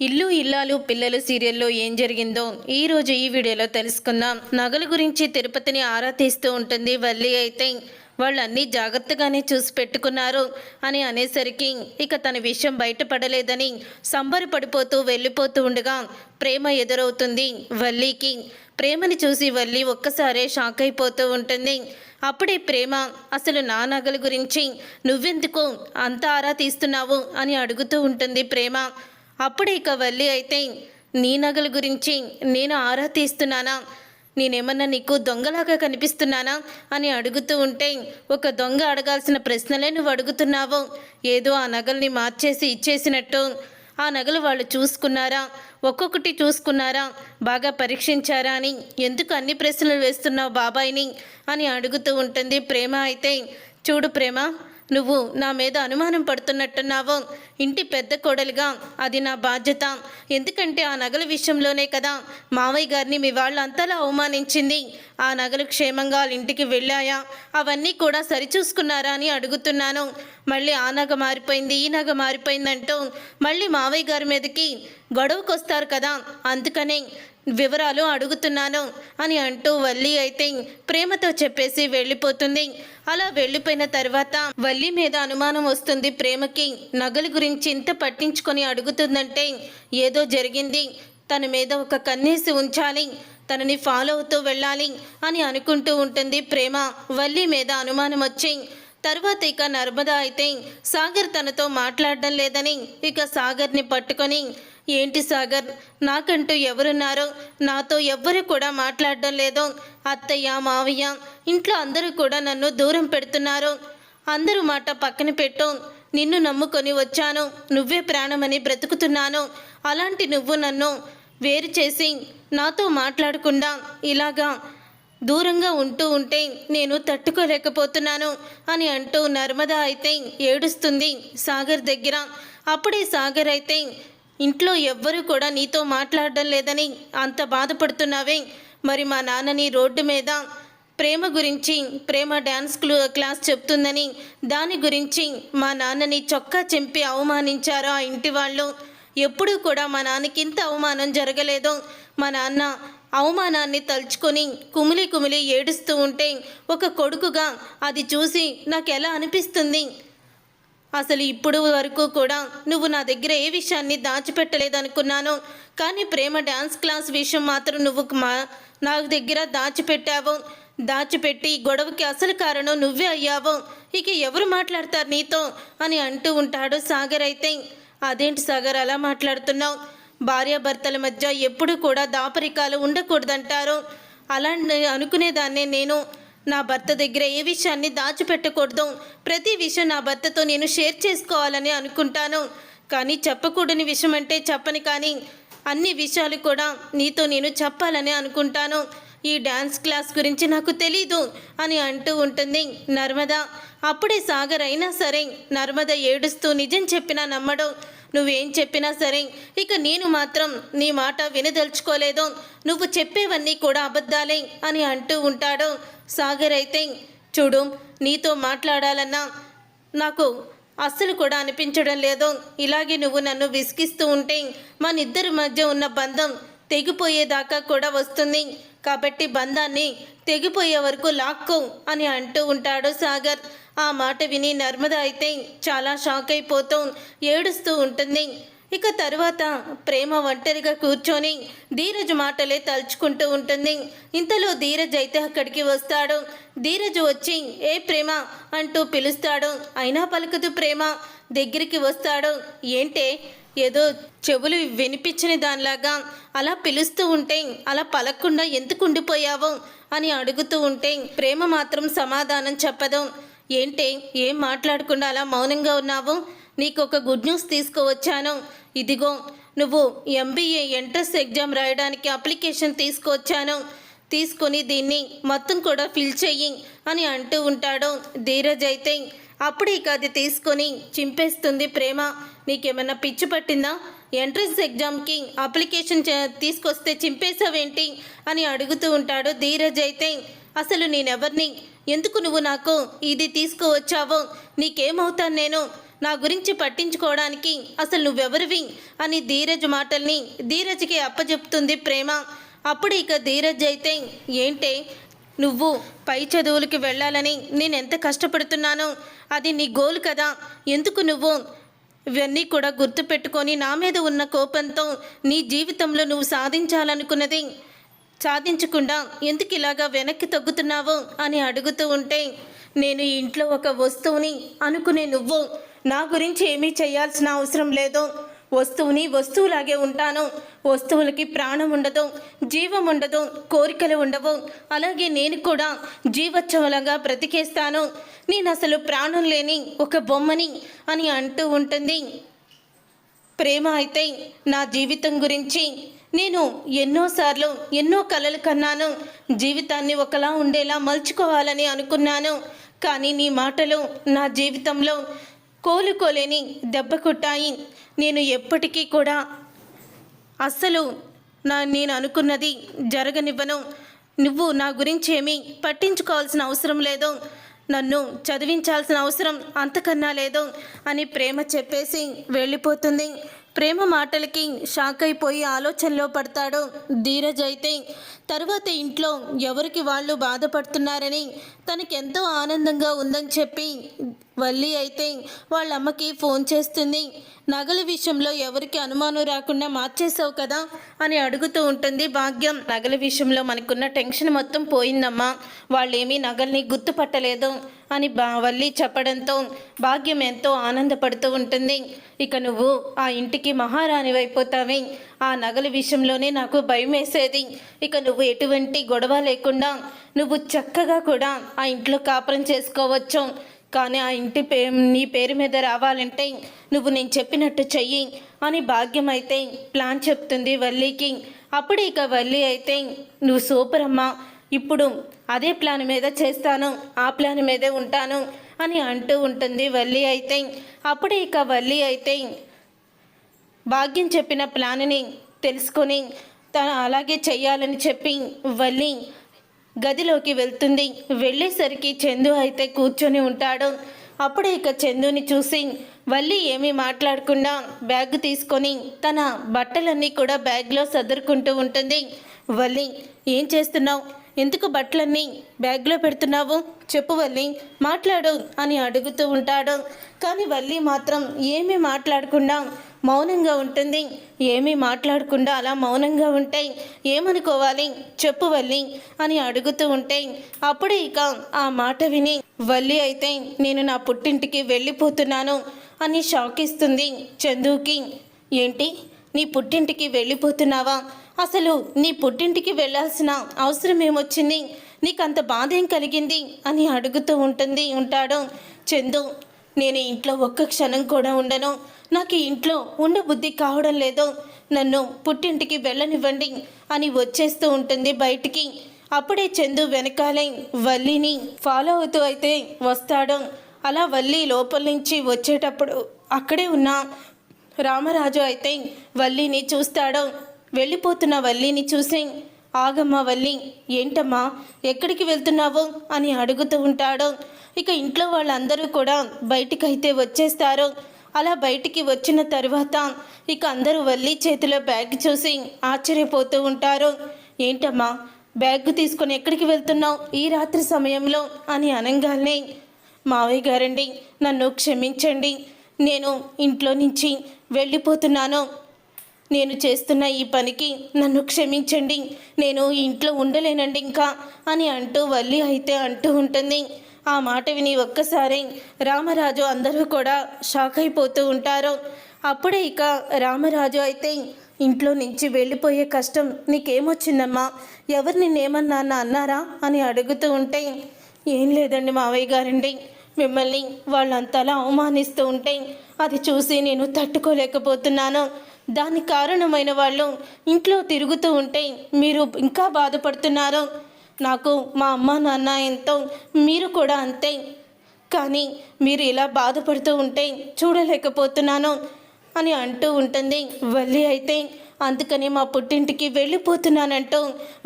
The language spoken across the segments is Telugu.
ఇల్లు ఇల్లాలు పిల్లలు సీరియల్లో ఏం జరిగిందో ఈ రోజు ఈ వీడియోలో తెలుసుకుందాం. నగల గురించి తిరుపతిని ఆరా తీస్తూ ఉంటుంది వల్లి అయితే. వాళ్ళన్నీ జాగ్రత్తగానే చూసి పెట్టుకున్నారు అని అనేసరికి ఇక తన విషయం బయటపడలేదని సంబరపడిపోతూ వెళ్ళిపోతూ ఉండగా ప్రేమ ఎదురవుతుంది వల్లీకి. ప్రేమని చూసి వల్లి ఒక్కసారే షాక్ అయిపోతూ ఉంటుంది. అప్పుడే ప్రేమ అసలు నా నగల గురించి నువ్వెందుకు అంత ఆరా తీస్తున్నావు? అని అడుగుతూ ఉంటుంది ప్రేమ. అప్పుడే ఇక వల్లి అయితే నీ నగల గురించి నేను ఆరా తీస్తున్నానా? నేనేమన్నా నీకు దొంగలాగా కనిపిస్తున్నానా? అని అడుగుతూ ఉంటే ఒక దొంగ అడగాల్సిన ప్రశ్నలే నువ్వు అడుగుతున్నావు. ఏదో ఆ నగల్ని మార్చేసి ఇచ్చేసినట్టు. ఆ నగలు వాళ్ళు చూసుకున్నారా? ఒక్కొక్కటి చూసుకున్నారా? బాగా పరీక్షించారా అని. ఎందుకు అన్ని ప్రశ్నలు వేస్తున్నావు బాబాయిని? అని అడుగుతూ ఉంటుంది ప్రేమ అయితే. చూడు ప్రేమ నువ్వు నా మీద అనుమానం పడుతున్నట్టున్నావు. ఇంటి పెద్ద కోడలుగా అది నా బాధ్యత. ఎందుకంటే ఆ నగల విషయంలోనే కదా మావయ్య గారిని మీ వాళ్ళు అంతలా అవమానించింది. ఆ నగలు క్షేమంగా వాళ్ళ ఇంటికి వెళ్ళాయా? అవన్నీ కూడా సరిచూసుకున్నారా అని అడుగుతున్నాను. మళ్ళీ ఆ నగ మారిపోయింది ఈ నగ మారిపోయిందంటూ మళ్ళీ మావయ్య గారి మీదకి గొడవకొస్తారు కదా. అందుకనే వివరాలు అడుగుతున్నాను అని అంటూ వల్లి అయితే ప్రేమతో చెప్పేసి వెళ్ళిపోతుంది. అలా వెళ్ళిపోయిన తర్వాత వల్లి మీద అనుమానం వస్తుంది ప్రేమకి. నగలు గురించి ఇంత పట్టించుకొని అడుగుతుందంటే ఏదో జరిగింది. తన మీద ఒక కన్నేసి ఉంచాలి. తనని ఫాలో అవుతూ వెళ్ళాలి అని అనుకుంటూ ఉంటుంది ప్రేమ. వల్లి మీద అనుమానం వచ్చి తర్వాత ఇక నర్మదా అయితే సాగర్ తనతో మాట్లాడడం లేదని ఇక సాగర్ని పట్టుకొని ఏంటి సాగర్? నాకంటూ ఎవరున్నారో? నాతో ఎవ్వరు కూడా మాట్లాడడం లేదు. అత్తయ్య మావయ్య ఇంట్లో అందరూ కూడా నన్ను దూరం పెడుతున్నారు. అందరూ మాట పక్కన పెట్టు. నిన్ను నమ్ముకొని వచ్చాను. నువ్వే ప్రాణమని బ్రతుకుతున్నాను. అలాంటి నువ్వు నన్ను వేరు చేసి నాతో మాట్లాడకుండా ఇలాగా దూరంగా ఉంటూ ఉంటే నేను తట్టుకోలేకపోతున్నాను అని అంటూ నర్మద అయితే ఏడుస్తుంది సాగర్ దగ్గర. అప్పుడే సాగర్ అయితే ఇంట్లో ఎవ్వరూ కూడా నీతో మాట్లాడడం లేదని అంత బాధపడుతున్నావే. మరి మా నాన్నని రోడ్డు మీద ప్రేమ గురించి ప్రేమ డ్యాన్స్ క్లాస్ చెప్తుందని దాని గురించి మా నాన్నని చొక్కా చెంపి అవమానించారు ఆ ఇంటి వాళ్ళు. ఎప్పుడూ కూడా మా నాన్నకి ఇంత అవమానం జరగలేదు. మా నాన్న అవమానాన్ని తలుచుకొని కుమిలి కుమిలి ఏడుస్తూ ఉంటే ఒక కొడుకుగా అది చూసి నాకు ఎలా అనిపిస్తుంది? అసలు ఇప్పుడు వరకు కూడా నువ్వు నా దగ్గర ఏ విషయాన్ని దాచిపెట్టలేదనుకున్నాను. కానీ ప్రేమ డ్యాన్స్ క్లాస్ విషయం మాత్రం నువ్వు మా నా దగ్గర దాచిపెట్టావు. దాచిపెట్టి గొడవకి అసలు కారణం నువ్వే అయ్యావు. ఇక ఎవరు మాట్లాడతారు నీతో? అని అంటూ ఉంటాడు సాగర్ అయితే. అదేంటి సాగర్ అలా మాట్లాడుతున్నావు? భార్యాభర్తల మధ్య ఎప్పుడు కూడా దాపరికాలు ఉండకూడదంటారు. అలా అనుకునేదాన్నే నేను. నా భర్త దగ్గర ఏ విషయాన్ని దాచిపెట్టకూడదు. ప్రతి విషయం నా భర్తతో నేను షేర్ చేసుకోవాలని అనుకుంటాను. కానీ చెప్పకూడని విషయం అంటే చెప్పని కానీ అన్ని విషయాలు కూడా నీతో నేను చెప్పాలని అనుకుంటాను. ఈ డ్యాన్స్ క్లాస్ గురించి నాకు తెలీదు అని అంటూ ఉంటుంది నర్మద. అప్పుడే సాగర్ అయినా సరే నర్మద ఏడుస్తూ నిజం చెప్పినా నమ్మడం. నువ్వేం చెప్పినా సరే ఇక నేను మాత్రం నీ మాట వినదలుచుకోలేదు. నువ్వు చెప్పేవన్నీ కూడా అబద్ధాలే అని అంటూ ఉంటాడు. సాగర్ అయితే చూడు నీతో మాట్లాడాలన్నా నాకు అస్సలు కూడా అనిపించడం లేదు. ఇలాగే నువ్వు నన్ను విసిగిస్తూ ఉంటే మన ఇద్దరి మధ్య ఉన్న బంధం తెగిపోయేదాకా కూడా వస్తుంది. కాబట్టి బంధాన్ని తెగిపోయే వరకు లాక్కో అని అంటూ ఉంటాడు సాగర్. ఆ మాట విని నర్మద అయితే చాలా షాక్ అయిపోతూ ఏడుస్తూ ఉంటుంది. ఇక తరువాత ప్రేమ ఒంటరిగా కూర్చొని ధీరజ్ మాటలే తలుచుకుంటూ ఉంటుంది. ఇంతలో ధీరజ్ అయితే అక్కడికి వస్తాడు. ధీరజ్ వచ్చి ఏ ప్రేమ? అంటూ పిలుస్తాడు. అయినా పలుకుతూ ప్రేమ దగ్గరికి వస్తాడు. ఏంటే? ఏదో చెవులు వినిపించని దానిలాగా అలా పిలుస్తూ ఉంటే అలా పలకకుండా ఎందుకు ఉండిపోయావు? అని అడుగుతూ ఉంటే ప్రేమ మాత్రం సమాధానం చెప్పదు. ఏంటే ఏం మాట్లాడకుండా అలా మౌనంగా ఉన్నావు? నీకు ఒక గుడ్ న్యూస్ తీసుకువచ్చాను. ఇదిగో నువ్వు ఎంబీఏ ఎంట్రన్స్ ఎగ్జామ్ రాయడానికి అప్లికేషన్ తీసుకువచ్చాను. తీసుకొని దీన్ని మొత్తం కూడా ఫిల్ చెయ్యి అని అంటూ ఉంటాడు ధీరజ్ అయితే. అప్పుడు ఇక అది తీసుకొని చింపేస్తుంది ప్రేమ. నీకేమన్నా పిచ్చి పట్టిందా? ఎంట్రన్స్ ఎగ్జామ్కి అప్లికేషన్ తీసుకొస్తే చింపేసావేంటి అని అడుగుతూ ఉంటాడు ధీరజ్ అయితే. అసలు నేనెవరిని ఎందుకు నువ్వు నాకు ఇది తీసుకువచ్చావో? నీకేమవుతాను నేను? నా గురించి పట్టించుకోవడానికి అసలు నువ్వెవరివి? అని ధీరజ్ మాటల్ని ధీరజ్కి అప్పచెప్తుంది ప్రేమ. అప్పుడు ఇక ధీరజ్ అయితే ఏంటే? నువ్వు పై చదువులకి వెళ్ళాలని నేను ఎంత కష్టపడుతున్నానో? అది నీ గోల్ కదా. ఎందుకు నువ్వు ఇవన్నీ కూడా గుర్తుపెట్టుకొని నా మీద ఉన్న కోపంతో నీ జీవితంలో నువ్వు సాధించాలనుకున్నది సాధించకుండా ఎందుకు ఇలాగా వెనక్కి తగ్గుతున్నావు అని అడుగుతూ ఉంటే నేను ఇంట్లో ఒక వస్తువుని అనుకునే నువ్వు నా గురించి ఏమీ చేయాల్సిన అవసరం లేదు. వస్తువుని వస్తువులాగే ఉంటాను. వస్తువులకి ప్రాణం ఉండదు జీవం ఉండదు కోరికలు ఉండవు. అలాగే నేను కూడా జీవోత్సవంలాగా బ్రతికేస్తాను. నేను అసలు ప్రాణం లేని ఒక బొమ్మని అని అంటూ ఉంటుంది. ప్రేమ అయితే నా జీవితం గురించి. నేను ఎన్నోసార్లు ఎన్నో కలలు కన్నాను. జీవితాన్ని ఒకలా ఉండేలా మలుచుకోవాలని అనుకున్నాను. కానీ నీ మాటలు నా జీవితంలో కోలుకోలేని దెబ్బ కొట్టాయి. నేను ఎప్పటికీ కూడా అస్సలు నా నేను అనుకున్నది జరగనివ్వను. నువ్వు నా గురించి ఏమీ పట్టించుకోవాల్సిన అవసరం లేదు. నన్ను చదివించాల్సిన అవసరం అంతకన్నా లేదు అని ప్రేమ చెప్పేసి వెళ్ళిపోతుంది. ప్రేమ మాటలకి షాక్ అయిపోయి ఆలోచనలో పడతాడు ధీరజ్ అయితే. తర్వాత ఇంట్లో ఎవరికి వాళ్ళు బాధపడుతున్నారని తనకెంతో ఆనందంగా ఉందని చెప్పి వల్లి అయితే వాళ్ళ అమ్మకి ఫోన్ చేస్తుంది. నగల విషయంలో ఎవరికి అనుమానం రాకుండా మార్చేసావు కదా అని అడుగుతూ ఉంటుంది భాగ్యం. నగల విషయంలో మనకున్న టెన్షన్ మొత్తం పోయిందమ్మా. వాళ్ళేమీ నగల్ని గుర్తుపట్టలేదు అని బా వల్లి చెప్పడంతో భాగ్యం ఎంతో ఆనందపడుతూ ఉంటుంది. ఇక నువ్వు ఆ ఇంటికి మహారాణి అయిపోతావి ఆ నగల విషయంలోనే నాకు భయం వేసేది. ఇక నువ్వు ఎటువంటి గొడవ లేకుండా నువ్వు చక్కగా కూడా ఆ ఇంట్లో కాపురం చేసుకోవచ్చు. కానీ ఆ ఇంటి పే నీ పేరు మీద రావాలంటే నువ్వు నేను చెప్పినట్టు చెయ్యి అని భాగ్యం అయితే ప్లాన్ చెప్తుంది వల్లీకి. అప్పుడు ఇక వల్లి అయితే నువ్వు సూపర్ అమ్మా ఇప్పుడు అదే ప్లాన్ మీద చేస్తాను ఆ ప్లాన్ మీదే ఉంటాను అని అంటూ ఉంటుంది వల్లి అయితే. అప్పుడు ఇక వల్లి అయితే భాగ్యం చెప్పిన ప్లాన్ని తెలుసుకొని తను అలాగే చెయ్యాలని చెప్పి వల్లి గదిలోకి వెళ్తుంది. వెళ్ళేసరికి చందు అయితే కూర్చొని ఉంటాడు. అప్పుడే ఇక చందుని చూసి వల్లి ఏమీ మాట్లాడకుండా బ్యాగ్ తీసుకొని తన బట్టలన్నీ కూడా బ్యాగ్లో సదురుకుంటూ ఉంటుంది. వల్లి ఏం చేస్తున్నావు? ఎందుకు బట్టలన్నీ బ్యాగ్లో పెడుతున్నావు? చెప్పు వల్లి మాట్లాడు అని అడుగుతూ ఉంటాడు. కానీ వల్లి మాత్రం ఏమీ మాట్లాడకుండా మౌనంగా ఉంటుంది. ఏమీ మాట్లాడకుండా అలా మౌనంగా ఉంటాయి ఏమనుకోవాలి? చెప్పు వల్లి అని అడుగుతూ ఉంటే అప్పుడే ఇక ఆ మాట విని వల్లి అయితే నేను నా పుట్టింటికి వెళ్ళిపోతున్నాను అని షాక్ ఇస్తుంది చందుకి. ఏంటి? నీ పుట్టింటికి వెళ్ళిపోతున్నావా? అసలు నీ పుట్టింటికి వెళ్ళాల్సిన అవసరం ఏమొచ్చింది? నీకంత అంత బాధ ఏం కలిగింది? అని అడుగుతూ ఉంటుంది ఉంటాడు చందు. నేను ఇంట్లో ఒక్క క్షణం కూడా ఉండను. నాకు ఈ ఇంట్లో ఉండ బుద్ధి కావడం లేదు. నన్ను పుట్టింటికి వెళ్ళనివ్వండి అని వచ్చేస్తూ ఉంటుంది బయటికి. అప్పుడే చందు వెనకాలే వల్లిని ఫాలో అవుతూ అయితే వస్తాడు. అలా వల్లి లోపల నుంచి వచ్చేటప్పుడు అక్కడే ఉన్న రామరాజు అయితే వల్లిని చూస్తాడు. వెళ్ళిపోతున్న వల్లిని చూసి ఆగమ్మ వల్లి ఏంటమ్మా ఎక్కడికి వెళ్తున్నావు? అని అడుగుతూ ఉంటాడు. ఇక ఇంట్లో వాళ్ళందరూ కూడా బయటికైతే వచ్చేస్తారు. అలా బయటికి వచ్చిన తర్వాత ఇక అందరూ వల్లి చేతిలో బ్యాగ్ చూసి ఆశ్చర్యపోతూ ఉంటారు. ఏంటమ్మా బ్యాగ్ తీసుకొని ఎక్కడికి వెళ్తున్నావు? ఈ రాత్రి సమయంలో? అని అనగానే మావయ్య గారండి నన్ను క్షమించండి. నేను ఇంట్లో నుంచి వెళ్ళిపోతున్నాను. నేను చేస్తున్న ఈ పనికి నన్ను క్షమించండి. నేను ఇంట్లో ఉండలేనండి ఇంకా అని అంటూ వల్లి అయితే అంటూ ఉంటుంది. ఆ మాట విని ఒక్కసారి రామరాజు అందరూ కూడా షాక్ అయిపోతూ ఉంటారు. అప్పుడే ఇక రామరాజు అయితే ఇంట్లో నుంచి వెళ్ళిపోయే కష్టం నీకేమొచ్చిందమ్మా? ఎవరు నిన్నేమన్నా అన్నారా అని అడుగుతూ ఉంటే ఏం లేదండి మావయ్య గారండి. మిమ్మల్ని వాళ్ళంతలా అవమానిస్తూ ఉంటే అది చూసి నేను తట్టుకోలేకపోతున్నాను. దానికి కారణమైన వాళ్ళు ఇంట్లో తిరుగుతూ ఉంటే మీరు ఇంకా బాధపడుతున్నారు. నాకు మా అమ్మ నాన్న ఎంతో మీరు కూడా అంతే. కానీ మీరు ఇలా బాధపడుతూ ఉంటే చూడలేకపోతున్నాను అని అంటూ ఉంటుంది. వల్లి అయితే అందుకని మా పుట్టింటికి వెళ్ళిపోతున్నానంటూ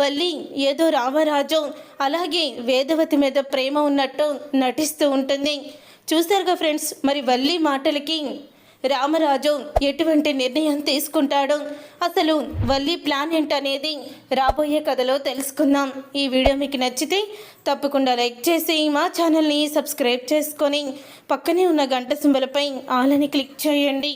వల్లి ఏదో రామరాజు అలాగే వేదవతి మీద ప్రేమ ఉన్నట్టు నటిస్తూ ఉంటుంది. చూస్తారుగా ఫ్రెండ్స్ మరి వల్లి మాటలకి రామరాజు ఎటువంటి నిర్ణయం తీసుకుంటాడు? అసలు వల్లి ప్లాన్ ఏంటనేది రాబోయే కథలో తెలుసుకుందాం. ఈ వీడియో మీకు నచ్చితే తప్పకుండా లైక్ చేసి మా ఛానల్ని సబ్స్క్రైబ్ చేసుకొని పక్కనే ఉన్న గంట సింబలపై ఆలని క్లిక్ చేయండి.